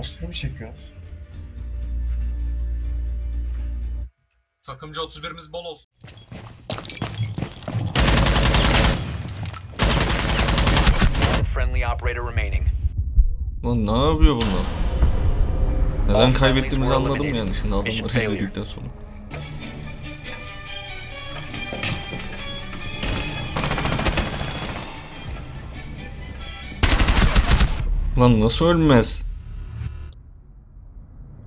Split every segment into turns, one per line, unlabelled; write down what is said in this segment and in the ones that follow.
Osuru mu çekiyoruz?
Takımcı 31'imiz bol olsun.
Friendly operator remaining.
Lan ne yapıyor bunlar? Neden kaybettiğimizi anladım yani şimdi adamları izledikten sonra. Lan nasıl ölmez?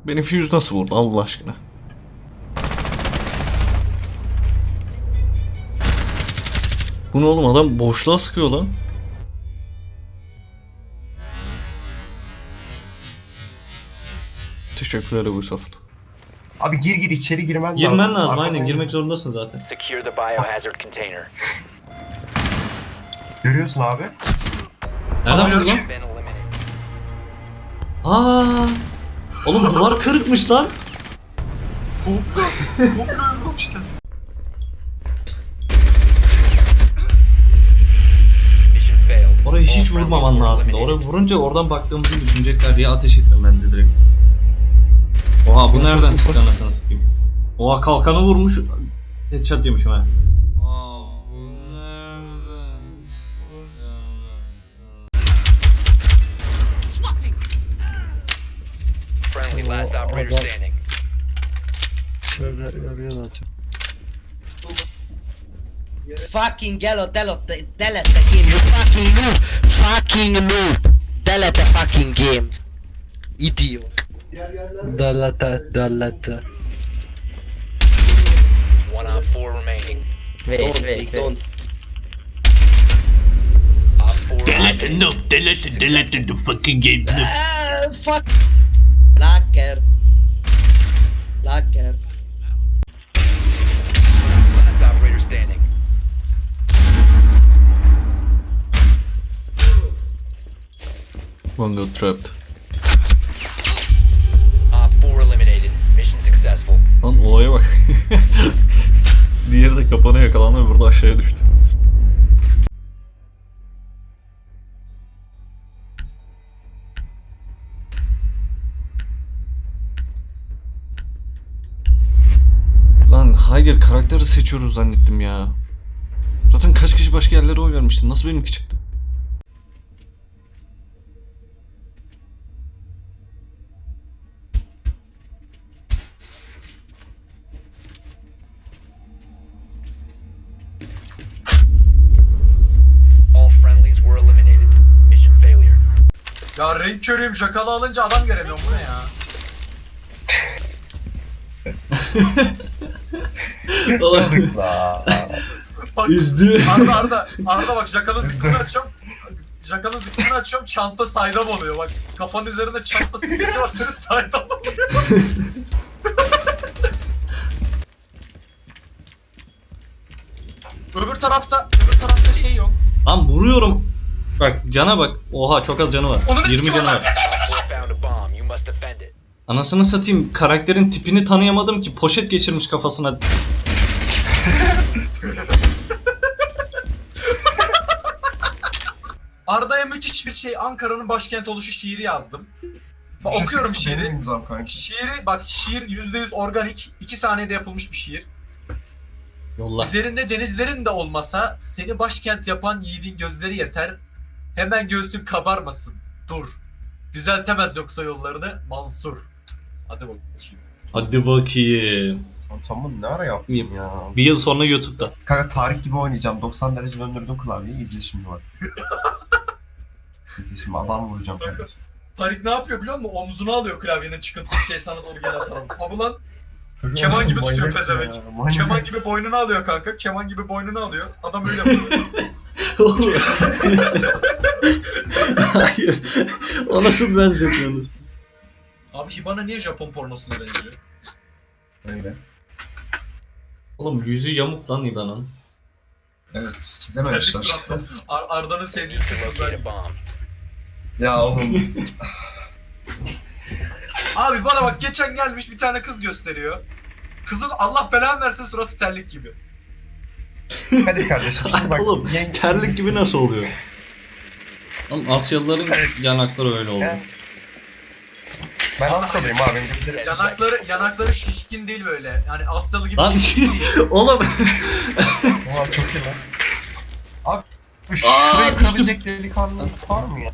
Beni fuse nasıl vurdu Allah aşkına? Bu ne oğlum adam boşluğa sıkıyor lan. Teşekkürler Ebu Safet.
Abi gir gir içeri girmen
Girmen lazım
Arkadan
aynen
gir.
girmek zorundasın zaten.
Secure the biohazard container.
Görüyorsun abi.
Nereden vurdun lan?
Been eliminated.
Aa! Oğlum duvar kırıkmış lan.
Komple, komple
failed.
Oraya hiç vurmaman lazımdı. Oraya vurunca oradan baktığımızı düşünecekler diye ateş ettim ben de direkt. Oha bu nereden çıktı anasını satayım. Oha kalkanı vurmuş. Headshot yemişim ha.
Friendly last operator standing.
Fucking yellow, delete, delete the game, you fucking noob, fucking noob, delete the fucking game, idiot. Delete, delete.
One op four remaining.
Wait, wait, don't.
Op.
Delete noob, delete, delete the fucking game noob.
Ah, fuck.
One got trapped.
Op four eliminated. Mission successful.
Lan olaya bak. Diğeri de kapana yakalandı ve burada aşağıya düştü. Lan hayır karakteri seçiyoruz zannettim ya. Zaten kaç kişi başka yerlere oy vermişti. Nasıl benimki çıktı?
Ya renk körüyüm şakalı alınca adam göremiyorum bu ne ya?
Oğlum,
La.
Bak,
Üzdü.
Arda Arda Arda bak jakalın zıkkını açıyorum. Jakalın zıkkını açıyorum çanta saydam oluyor bak. Kafanın üzerinde çanta simgesi var senin saydam oluyor. öbür tarafta öbür tarafta şey yok.
Lan vuruyorum. Bak cana bak. Oha çok az canı var.
Onu
20
sikim
canı var. Anasını satayım karakterin tipini tanıyamadım ki poşet geçirmiş kafasına.
Arda'ya müthiş bir şey Ankara'nın başkent oluşu şiiri yazdım. Bak, okuyorum şiiri.
imzam kanka.
Şiiri bak şiir %100 organik. 2 saniyede yapılmış bir şiir.
Yolla.
Üzerinde denizlerin de olmasa seni başkent yapan yiğidin gözleri yeter. Hemen göğsün kabarmasın. Dur. Düzeltemez yoksa yollarını Mansur. Hadi bakayım.
Hadi bakayım.
Oğlum Sen bunu ne ara yaptın
Yap-
ya?
Bir yıl sonra YouTube'da.
Kanka Tarık gibi oynayacağım. 90 derece döndürdüm klavyeyi. İzle şimdi bak. İzle şimdi adam vuracağım kanka.
Tarik ne yapıyor biliyor musun? Omzuna alıyor klavyenin çıkıntı şey sana doğru gelen tarafı. Ha bu lan Keman gibi tutuyor
Manyak
pezevenk.
manyak.
keman gibi boynunu alıyor kanka. Keman gibi boynunu alıyor. Adam öyle yapıyor.
Oğlum. Hayır. O nasıl benzetiyorsunuz?
Abi Hibana niye Japon pornosuna benziyor?
Öyle.
Oğlum yüzü yamuk lan İban'ın.
Evet
Terlik
çizememişler.
Ar Arda'nın sevdiği
bomb.
ya oğlum.
Abi bana bak geçen gelmiş bir tane kız gösteriyor. Kızın Allah belanı versin suratı terlik gibi.
Hadi kardeşim şimdi bak.
Oğlum
yenge-
terlik gibi nasıl oluyor? Oğlum Asyalıların yanakları öyle oldu.
Gel. Ben Asyalıyım abi.
Yanakları yanakları şişkin değil böyle. Yani Asyalı gibi
Lan
şişkin değil.
oğlum.
Ulan çok iyi lan. Abi şurayı kırabilecek delikanlı var mı ya?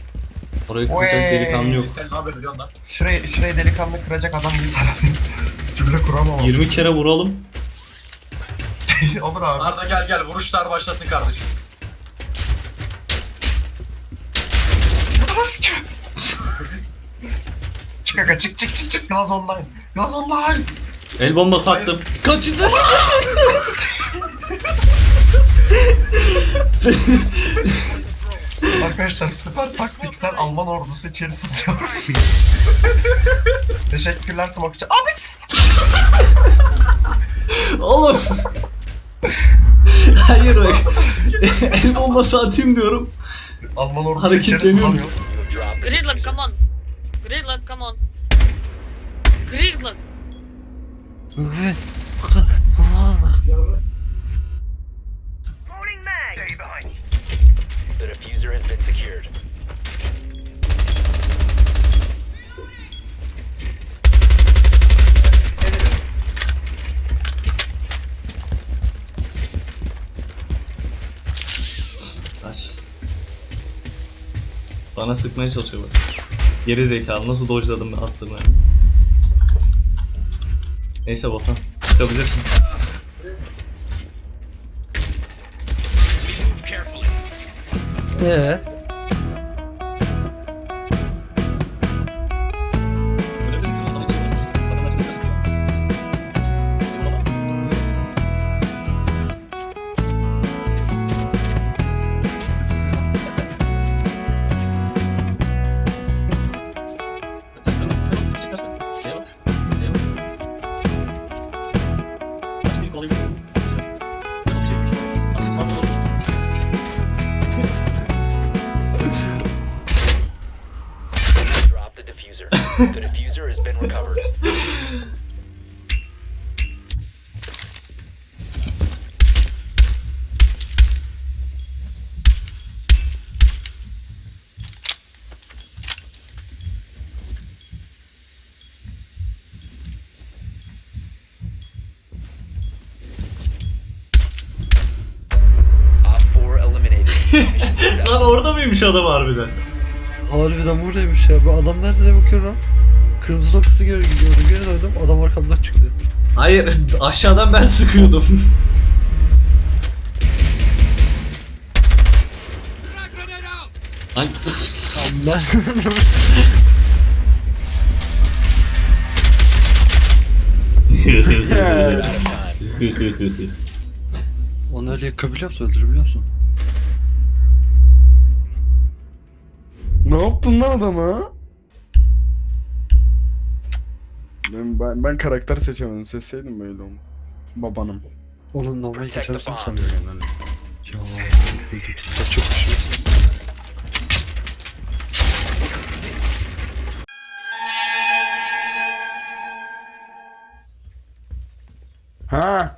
Orayı kıracak
Oy.
delikanlı yok.
Sen ne haber ediyorsun lan?
Şurayı, şurayı delikanlı kıracak adam değil. Cümle kuramam.
20 kere vuralım.
Olur abi.
Arda gel gel vuruşlar başlasın kardeşim.
çık aga çık çık çık çık. Gaz online. Gaz online.
El bombası attım. Kaçın.
Arkadaşlar süper taktiksel Alman ordusu içeri sızıyor. Teşekkürler Smoke'ça. Abi
Oğlum. Hayır bak. El bombası atayım diyorum.
Alman ordusu içeri
Hareketleniyor.
dropped
Gridlock, come on. Gridlock, come on. Gridlock.
Bana sıkmaya çalışıyor bak. Geri zekalı nasıl dodge'ladım ben attım ben. Neyse Botan. Çıkabilirsin.
Ee?
Lan orada mıymış adam harbiden?
Harbiden buradaymış ya. Bu adam nereden bakıyor lan? Kırmızı noktası geri gördüm. Geri döndüm. Adam arkamdan çıktı.
Hayır aşağıdan ben sıkıyordum. Lan
Allah. Onu öyle yakabiliyor musun? Öldürebiliyor musun?
Ne yaptın lan adama? Ben, ben, ben karakter seçemedim. Seçseydim böyle onu. Babanım.
Onun normal geçersin sanıyorum yani. Ya, ya çok düşünüyorsun.
Ha?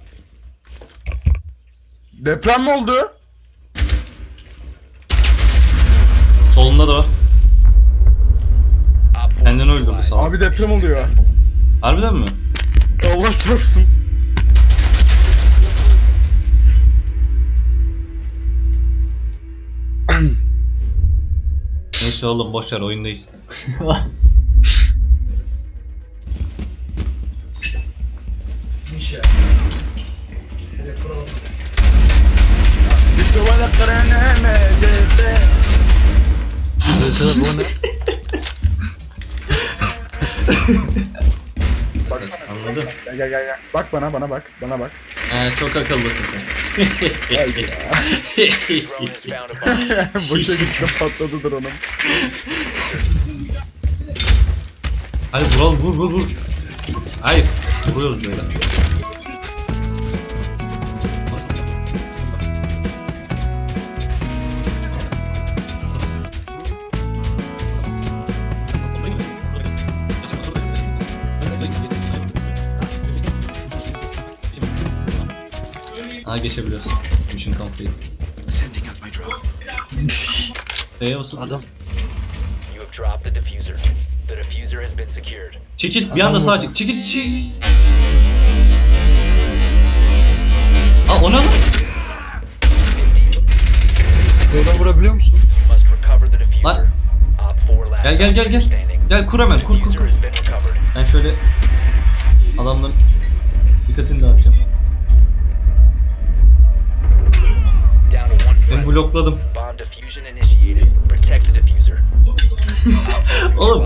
Deprem mi oldu?
solunda da var.
Op 4
Kendini öldürdü sağ ol.
Abi deprem oluyor.
Harbiden mi?
Allah çarpsın.
Neyse oğlum boşver oyunda işte.
Mesela bu ne?
Anladım.
Gel gel gel. gel. Bak bana bana bak. Bana bak.
He çok akıllısın sen.
Boşa gitti patladı drone'um.
Hadi vuralım vur vur vur. Hayır. Vuruyoruz böyle. Ha geçebiliyoruz. Mission complete. Eee basıp
Adam.
You have dropped the diffuser. The diffuser has been secured.
Çekil bir anda sağa çek. Çekil çekil. Aa o ne lan?
Oradan vurabiliyor musun?
Must recover the diffuser.
Lan.
Op 4 last
Gel gel gel gel. Gel kur hemen kur kur kur. Ben şöyle adamların dikkatini dağıtacağım. Blokladım. Oğlum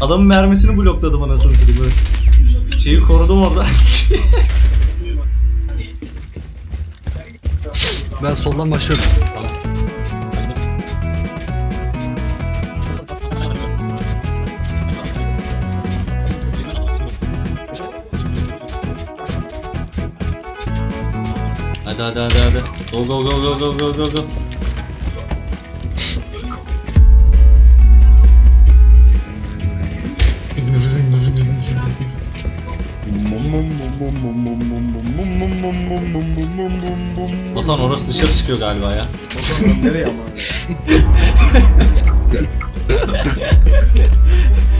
adamın mermisini blokladım anasını satayım böyle. Şeyi korudum orada.
Ben soldan başlıyorum.
hadi hadi hadi hadi. Go go go go go go go go. Batan orası dışarı çıkıyor galiba ya.
Batan nereye ama?